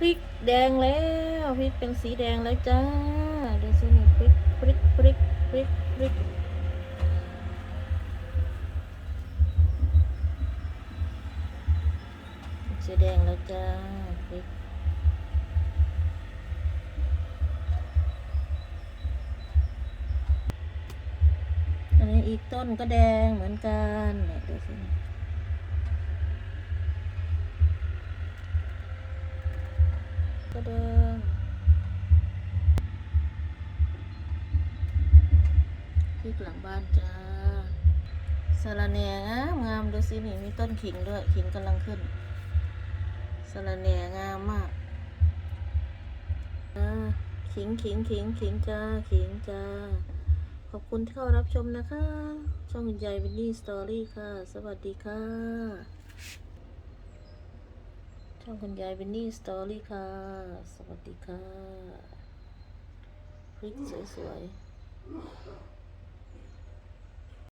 พริกแดงแล้วพริกเป็นสีแดงแล้วจ้าดูสินี่พริกพริกพริกพริกพริกสีแดงแล้วจ้าพริกอันนี้อีกต้นก็แดงเหมือนกันเนี่ยดูสินี่ ก็แดงพริกหลังบ้านจ้าสะระแหน่งามงามดูสินี่มีต้นขิงด้วยขิงกำลังขึ้นสะระแหน่งามมากขิงขิงขิงขิงจ้าขิงจ้าขอบคุณที่เข้ารับชมนะคะ ช่องคุณยายวินนี่สตอรี่ค่ะ สวัสดีค่ะ ช่องคุณยายวินนี่สตอรี่ค่ะ สวัสดีค่ะ พริกสวยๆ